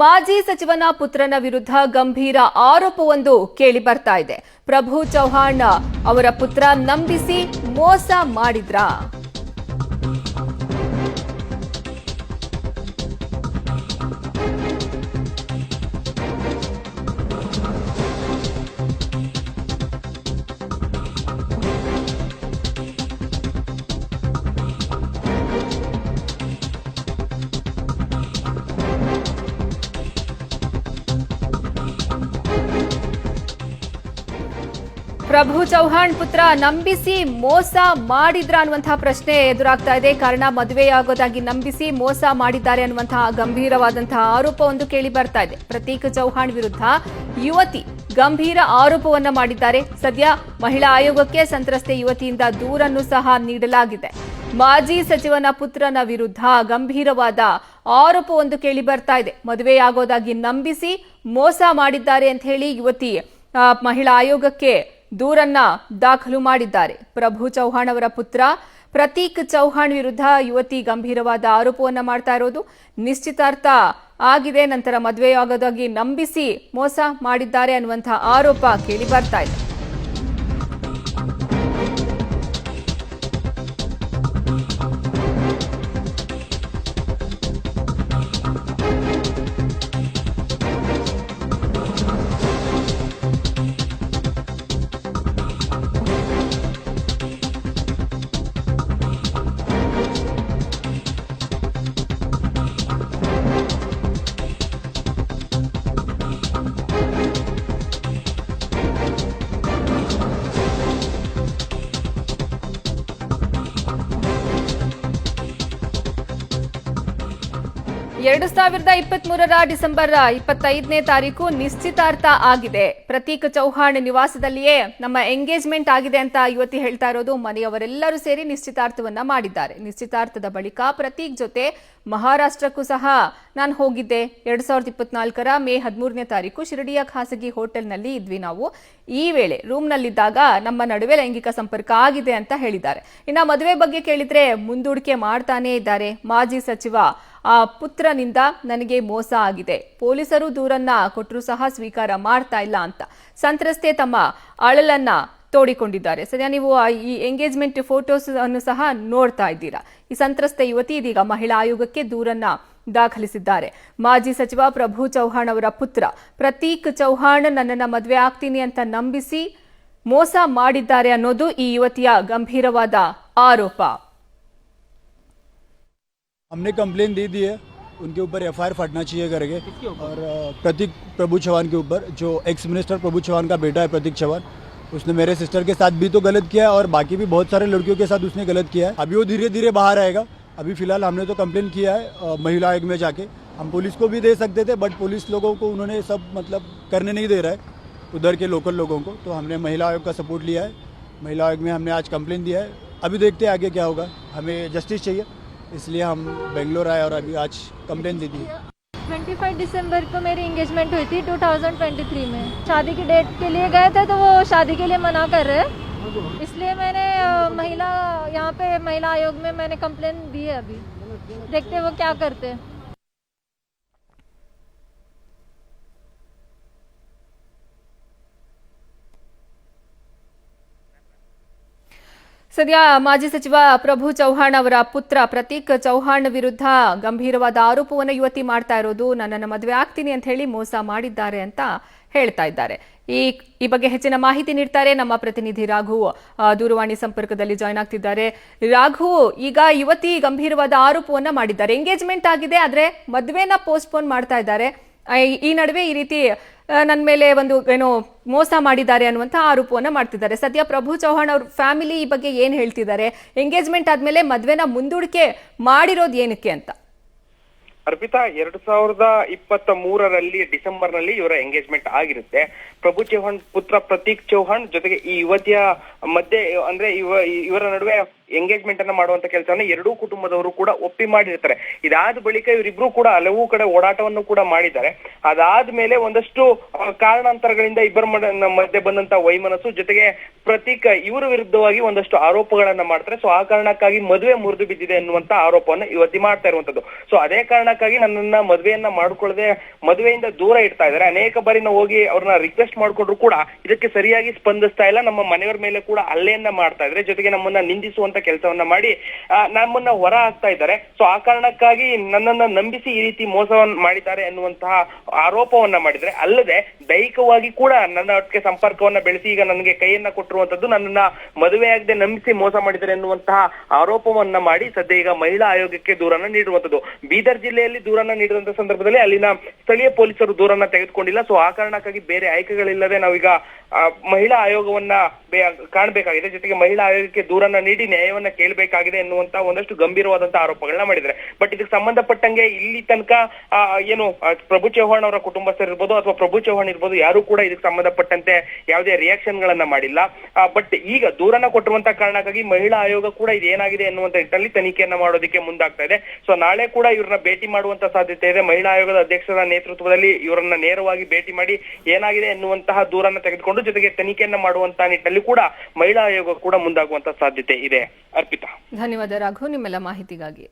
ಮಾಜಿ ಸಚಿವನ ಪುತ್ರನ ವಿರುದ್ಧ ಗಂಭೀರ ಆರೋಪವೊಂದು ಕೇಳಿ ಬರ್ತಾ ಇದೆ. ಪ್ರಭು ಚೌಹಾಣ್ ಅವರ ಪುತ್ರ ನಂಬಿಸಿ ಮೋಸ ಮಾಡಿದ್ರಾ? ಪ್ರಭು ಚೌಹಾಣ್ ಪುತ್ರ ನಂಬಿಸಿ ಮೋಸ ಮಾಡಿದ್ರ ಅನ್ನುವಂತಹ ಪ್ರಶ್ನೆ ಎದುರಾಗ್ತಾ ಇದೆ. ಕಾರಣ ಮದುವೆಯಾಗೋದಾಗಿ ನಂಬಿಸಿ ಮೋಸ ಮಾಡಿದ್ದಾರೆ ಅನ್ನುವಂತಹ ಗಂಭೀರವಾದಂತಹ ಆರೋಪ ಒಂದು ಕೇಳಿ ಬರ್ತಾ ಇದೆ. ಪ್ರತೀಕ್ ಚೌಹಾಣ್ ವಿರುದ್ಧ ಯುವತಿ ಗಂಭೀರ ಆರೋಪವನ್ನ ಮಾಡಿದ್ದಾರೆ. ಸದ್ಯ ಮಹಿಳಾ ಆಯೋಗಕ್ಕೆ ಸಂತ್ರಸ್ತೆ ಯುವತಿಯಿಂದ ದೂರನ್ನು ಸಹ ನೀಡಲಾಗಿದೆ. ಮಾಜಿ ಸಚಿವನ ಪುತ್ರನ ವಿರುದ್ಧ ಗಂಭೀರವಾದ ಆರೋಪವೊಂದು ಕೇಳಿ ಬರ್ತಾ ಇದೆ. ಮದುವೆಯಾಗೋದಾಗಿ ನಂಬಿಸಿ ಮೋಸ ಮಾಡಿದ್ದಾರೆ ಅಂತ ಹೇಳಿ ಯುವತಿ ಮಹಿಳಾ ಆಯೋಗಕ್ಕೆ ದೂರನ್ನ ದಾಖಲು ಮಾಡಿದ್ದಾರೆ. ಪ್ರಭು ಚೌಹಾಣ್ ಅವರ ಪುತ್ರ ಪ್ರತೀಕ್ ಚೌಹಾಣ್ ವಿರುದ್ಧ ಯುವತಿ ಗಂಭೀರವಾದ ಆರೋಪವನ್ನ ಮಾಡ್ತಾ ಇರೋದು ನಿಶ್ಚಿತಾರ್ಥ ಆಗಿದೆ. ನಂತರ ಮದುವೆಯಾಗೋದಾಗಿ ನಂಬಿಸಿ ಮೋಸ ಮಾಡಿದ್ದಾರೆ ಅನ್ನುವಂತಹ ಆರೋಪ ಕೇಳಿ ಬರ್ತಾ ಇದೆ. ಎರಡು ಸಾವಿರದ ಇಪ್ಪತ್ತ್ ಮೂರರ ಡಿಸೆಂಬರ್ ಇಪ್ಪತ್ತೈದನೇ ತಾರೀಕು ನಿಶ್ಚಿತಾರ್ಥ ಆಗಿದೆ. ಪ್ರತೀಕ್ ಚೌಹಾಣ್ ನಿವಾಸದಲ್ಲಿಯೇ ನಮ್ಮ ಎಂಗೇಜ್ಮೆಂಟ್ ಆಗಿದೆ ಅಂತ ಯುವತಿ ಹೇಳ್ತಾ ಇರೋದು ಮನೆಯವರೆಲ್ಲರೂ ಸೇರಿ ನಿಶ್ಚಿತಾರ್ಥವನ್ನ ಮಾಡಿದ್ದಾರೆ. ನಿಶ್ಚಿತಾರ್ಥದ ಬಳಿಕ ಪ್ರತೀಕ್ ಜೊತೆ ಮಹಾರಾಷ್ಟ್ರಕ್ಕೂ ಸಹ ನಾನು ಹೋಗಿದ್ದೆ. ಎರಡ್ ಸಾವಿರದ ಇಪ್ಪತ್ನಾಲ್ಕರ ಮೇ ಹದಿಮೂರನೇ ತಾರೀಕು ಶಿರಡಿಯ ಖಾಸಗಿ ಹೋಟೆಲ್ನಲ್ಲಿ ಇದ್ವಿ ನಾವು. ಈ ವೇಳೆ ರೂಮ್ನಲ್ಲಿದ್ದಾಗ ನಮ್ಮ ನಡುವೆ ಲೈಂಗಿಕ ಸಂಪರ್ಕ ಆಗಿದೆ ಅಂತ ಹೇಳಿದ್ದಾರೆ. ಇನ್ನ ಮದುವೆ ಬಗ್ಗೆ ಕೇಳಿದ್ರೆ ಮುಂದೂಡಿಕೆ ಮಾಡ್ತಾನೇ ಇದ್ದಾರೆ. ಮಾಜಿ ಸಚಿವ, ಆ, ಪುತ್ರನಿಂದ ನನಗೆ ಮೋಸ ಆಗಿದೆ. ಪೊಲೀಸರು ದೂರನ್ನ ಕೊಟ್ಟರು ಸಹ ಸ್ವೀಕಾರ ಮಾಡ್ತಾ ಇಲ್ಲ ಅಂತ. ಸಂತ್ರಸ್ತೆ ತಮ್ಮ ಅಳಲನ್ನ ತೋಡಿಕೊಂಡಿದ್ದಾರೆ. ಸದ್ಯ ನೀವು ಈ ಎಂಗೇಜ್ಮೆಂಟ್ ಫೋಟೋಸ್ ಅನ್ನು ಸಹ ನೋಡ್ತಾ ಇದ್ದೀರಾ. ಈ ಸಂತ್ರಸ್ತ ಯುವತಿ ಇದೀಗ ಮಹಿಳಾ ಆಯೋಗಕ್ಕೆ ದೂರನ್ನ ದಾಖಲಿಸಿದ್ದಾರೆ ಮಾಜಿ ಸಚಿವ ಪ್ರಭು ಚೌಹಾಣ್ ಅವರ ಪುತ್ರ ಪ್ರತೀಕ್ ಚೌಹಾಣ್ ನನ್ನನ್ನ ಮದುವೆ ಆಗ್ತೀನಿ ಅಂತ ನಂಬಿಸಿ ಮೋಸ ಮಾಡಿದ್ದಾರೆ ಅನ್ನೋದು ಈ ಯುವತಿಯ ಗಂಭೀರವಾದ ಆರೋಪ हमने कंप्लेन दे दी है उनके ऊपर एफआईआर फटना चाहिए करके और अ, प्रतीक प्रभु चौहान के ऊपर जो एक्स मिनिस्टर प्रभु चौहान का बेटा है प्रतीक चौहान उसने मेरे सिस्टर के साथ भी तो गलत किया है और बाकी भी बहुत सारे लड़कियों के साथ उसने गलत किया है अभी वो धीरे धीरे बाहर आएगा अभी फ़िलहाल हमने तो कंप्लेन किया है महिला आयोग में जाके। हम पुलिस को भी दे सकते थे बट पुलिस लोगों को उन्होंने सब मतलब करने नहीं दे रहा है। उधर के लोकल लोगों को। तो हमने महिला आयोग का सपोर्ट लिया है। महिला आयोग में हमने आज कंप्लेन दिया है। अभी देखते हैं आगे क्या होगा। हमें जस्टिस चाहिए। इसलिए हम बेंगलोर आए और अभी आज कंप्लेन दे दी है 25 दिसंबर को मेरी एंगेजमेंट हुई थी 2023 में। शादी की डेट के लिए गए थे तो वो शादी के लिए मना कर रहे हैं। इसलिए मैंने अ, महिला यहाँ पे महिला आयोग में मैंने कंप्लेन दी है अभी देखते हैं वो क्या करते हैं ಸದ್ಯ ಮಾಜಿ ಸಚಿವ ಪ್ರಭು ಚೌಹಾಣ್ ಅವರ ಪುತ್ರ ಪ್ರತೀಕ್ ಚೌಹಾಣ್ ವಿರುದ್ಧ ಗಂಭೀರವಾದ ಆರೋಪವನ್ನು ಯುವತಿ ಮಾಡ್ತಾ ಇರೋದು ನನ್ನನ್ನು ಮದುವೆ ಆಗ್ತೀನಿ ಅಂತ ಹೇಳಿ ಮೋಸ ಮಾಡಿದ್ದಾರೆ ಅಂತ ಹೇಳ್ತಾ ಇದ್ದಾರೆ ಈ ಈ ಬಗ್ಗೆ ಹೆಚ್ಚಿನ ಮಾಹಿತಿ ನೀಡ್ತಾರೆ ನಮ್ಮ ಪ್ರತಿನಿಧಿ ರಾಘು ದೂರವಾಣಿ ಸಂಪರ್ಕದಲ್ಲಿ ಜಾಯ್ನ್ ಆಗ್ತಿದ್ದಾರೆ. ರಾಘು, ಈಗ ಯುವತಿ ಗಂಭೀರವಾದ ಆರೋಪವನ್ನ ಮಾಡಿದ್ದಾರೆ. ಎಂಗೇಜ್ಮೆಂಟ್ ಆಗಿದೆ, ಆದ್ರೆ ಮದುವೆನ ಪೋಸ್ಟ್ಪೋನ್ ಮಾಡ್ತಾ ಇದ್ದಾರೆ. ಈ- ನಡುವೆ ಈ ರೀತಿ ನನ್ನ ಮೇಲೆ ಒಂದು, ಏನೋ, ಮೋಸ ಮಾಡಿದ್ದಾರೆ ಅನ್ನುವಂಥ ಆರೋಪವನ್ನ ಮಾಡ್ತಿದ್ದಾರೆ. ಸದ್ಯ ಪ್ರಭು ಚೌಹಾಣ್ ಅವ್ರ ಫ್ಯಾಮಿಲಿ ಈ ಬಗ್ಗೆ ಏನ್ ಹೇಳ್ತಿದ್ದಾರೆ? ಎಂಗೇಜ್ಮೆಂಟ್ ಆದ್ಮೇಲೆ ಮದ್ವೆನ ಮುಂದೂಡಿಕೆ ಮಾಡಿರೋದು ಏನಕ್ಕೆ ಅಂತ. ಅರ್ಪಿತಾ, ಎರಡ್ ಸಾವಿರದ ಇಪ್ಪತ್ತ ಮೂರರಲ್ಲಿ ಡಿಸೆಂಬರ್ನಲ್ಲಿ ಇವರ ಎಂಗೇಜ್ಮೆಂಟ್ ಆಗಿರುತ್ತೆ. ಪ್ರಭು ಚೌಹಾಣ್, ಪುತ್ರ ಪ್ರತೀಕ್ ಚೌಹಾಣ್ ಜೊತೆಗೆ ಈ ಯುವತಿಯ ಮಧ್ಯೆ, ಅಂದ್ರೆ ಇವ ಇವರ ನಡುವೆ ಎಂಗೇಜ್ಮೆಂಟ್ ಅನ್ನ ಮಾಡುವಂತ ಕೆಲಸವನ್ನ ಎರಡೂ ಕುಟುಂಬದವರು ಕೂಡ ಒಪ್ಪಿ ಮಾಡಿರ್ತಾರೆ. ಇದಾದ ಬಳಿಕ ಇವರಿಬ್ರು ಕೂಡ ಹಲವು ಕಡೆ ಓಡಾಟವನ್ನು ಕೂಡ ಮಾಡಿದ್ದಾರೆ. ಅದಾದ್ಮೇಲೆ ಒಂದಷ್ಟು ಕಾರಣಾಂತರಗಳಿಂದ ಇಬ್ಬರ ಮಧ್ಯೆ ಬಂದಂತ ವೈಮನಸ್ಸು ಜೊತೆಗೆ ಪ್ರತೀಕ್ ಇವರ ವಿರುದ್ಧವಾಗಿ ಒಂದಷ್ಟು ಆರೋಪಗಳನ್ನ ಮಾಡ್ತಾರೆ. ಸೊ, ಆ ಕಾರಣಕ್ಕಾಗಿ ಮದುವೆ ಮುರಿದು ಬಿದ್ದಿದೆ ಎನ್ನುವಂತ ಆರೋಪವನ್ನ ಇವತ್ತಿ ಮಾಡ್ತಾ ಇರುವಂತದ್ದು. ಸೊ, ಅದೇ ಕಾರಣಕ್ಕಾಗಿ ನನ್ನನ್ನ ಮದುವೆಯನ್ನ ಮಾಡ್ಕೊಳ್ಳದೆ ಮದುವೆಯಿಂದ ದೂರ ಇಡ್ತಾ ಇದ್ದಾರೆ. ಅನೇಕ ಬಾರಿ ನಾವು ಹೋಗಿ ಅವ್ರನ್ನ ರಿಕ್ವೆಸ್ಟ್ ಮಾಡ್ಕೊಂಡ್ರು ಕೂಡ ಇದಕ್ಕೆ ಸರಿಯಾಗಿ ಸ್ಪಂದಿಸ್ತಾ ಇಲ್ಲ. ನಮ್ಮ ಮನೆಯವರ ಮೇಲೆ ಕೂಡ ಅಲ್ಲೆಯನ್ನ ಮಾಡ್ತಾ ಇದ್ರೆ ಜೊತೆಗೆ ನಮ್ಮನ್ನ ನಿಂದಿಸುವಂತ ಕೆಲಸವನ್ನ ಮಾಡಿ ನಮ್ಮನ್ನ ಹೊರ ಹಾಕ್ತಾ ಇದ್ದಾರೆ. ಸೊ ಆ ಕಾರಣಕ್ಕಾಗಿ ನನ್ನನ್ನ ನಂಬಿಸಿ ಈ ರೀತಿ ಮೋಸವನ್ನ ಮಾಡಿದ್ದಾರೆ ಎನ್ನುವಂತಹ ಆರೋಪವನ್ನ ಮಾಡಿದ್ರೆ, ಅಲ್ಲದೆ ದೈಹಿಕವಾಗಿ ಕೂಡ ನನ್ನ ಒಟ್ಟಿಗೆ ಸಂಪರ್ಕವನ್ನ ಬೆಳೆಸಿ ಈಗ ನನಗೆ ಕೈಯನ್ನ ಕೊಟ್ಟಿರುವಂತದ್ದು ನನ್ನನ್ನ ಮದುವೆಯಾಗದೆ ನಂಬಿಸಿ ಮೋಸ ಮಾಡಿದ್ದಾರೆ ಎನ್ನುವಂತಹ ಆರೋಪವನ್ನ ಮಾಡಿ ಸದ್ಯ ಈಗ ಮಹಿಳಾ ಆಯೋಗಕ್ಕೆ ದೂರನ್ನ ನೀಡುವಂತದ್ದು ಬೀದರ್ ಜಿಲ್ಲೆಯಲ್ಲಿ ದೂರನ್ನ ನೀಡಿದಂತ ಸಂದರ್ಭದಲ್ಲಿ ಅಲ್ಲಿನ ಸ್ಥಳೀಯ ಪೊಲೀಸರು ದೂರನ್ನ ತೆಗೆದುಕೊಂಡಿಲ್ಲ. ಸೊ ಆ ಕಾರಣಕ್ಕಾಗಿ ಬೇರೆ ಆಯ್ಕೆಗಳಿಲ್ಲದೆ ನಾವೀಗ ಮಹಿಳಾ ಆಯೋಗವನ್ನ ಕಾಣಬೇಕಾಗಿದೆ. ಜೊತೆಗೆ ಮಹಿಳಾ ಆಯೋಗಕ್ಕೆ ದೂರನ್ನ ನೀಡಿ ನ್ಯಾಯವನ್ನ ಕೇಳಬೇಕಾಗಿದೆ ಎನ್ನುವಂತ ಒಂದಷ್ಟು ಗಂಭೀರವಾದಂತ ಆರೋಪಗಳನ್ನ ಮಾಡಿದ್ದಾರೆ. ಬಟ್ ಇದಕ್ಕೆ ಸಂಬಂಧಪಟ್ಟಂಗೆ ಇಲ್ಲಿ ತನಕ ಏನು ಪ್ರಭು ಚೌಹಾಣ್ ಅವರ ಕುಟುಂಬಸ್ಥರು ಇರ್ಬೋದು ಅಥವಾ ಪ್ರಭು ಚೌಹಾಣ್ ಇರ್ಬೋದು ಯಾರು ಕೂಡ ಇದಕ್ಕೆ ಸಂಬಂಧಪಟ್ಟಂತೆ ಯಾವುದೇ ರಿಯಾಕ್ಷನ್ ಗಳನ್ನ ಮಾಡಿಲ್ಲ ಬಟ್ ಈಗ ದೂರನ್ನ ಕೊಟ್ಟಿರುವಂತ ಕಾರಣಕ್ಕಾಗಿ ಮಹಿಳಾ ಆಯೋಗ ಕೂಡ ಇದೇನಾಗಿದೆ ಎನ್ನುವಂತ ನಿಟ್ಟಿನಲ್ಲಿ ತನಿಖೆಯನ್ನ ಮಾಡೋದಕ್ಕೆ ಮುಂದಾಗ್ತಾ ಇದೆ. ಸೊ ನಾಳೆ ಕೂಡ ಇವ್ರನ್ನ ಭೇಟಿ ಮಾಡುವಂತ ಸಾಧ್ಯತೆ ಇದೆ. ಮಹಿಳಾ ಆಯೋಗದ ಅಧ್ಯಕ್ಷರ ನೇತೃತ್ವದಲ್ಲಿ ಇವರನ್ನ ನೇರವಾಗಿ ಭೇಟಿ ಮಾಡಿ ಏನಾಗಿದೆ ಎನ್ನುವಂತಹ ದೂರನ್ನ ತೆಗೆದುಕೊಂಡು ಜೊತೆಗೆ ತನಿಖೆಯನ್ನ ಮಾಡುವಂತ ನಿಟ್ಟಿನಲ್ಲಿ ಕೂಡ ಮಹಿಳಾ ಆಯೋಗ ಕೂಡ ಮುಂದಾಗುವಂತ ಸಾಧ್ಯತೆ ಇದೆ. ಅರ್ಪಿತಾ. ಧನ್ಯವಾದ ರಾಘು ನಿಮ್ಮೆಲ್ಲ ಮಾಹಿತಿಗಾಗಿ.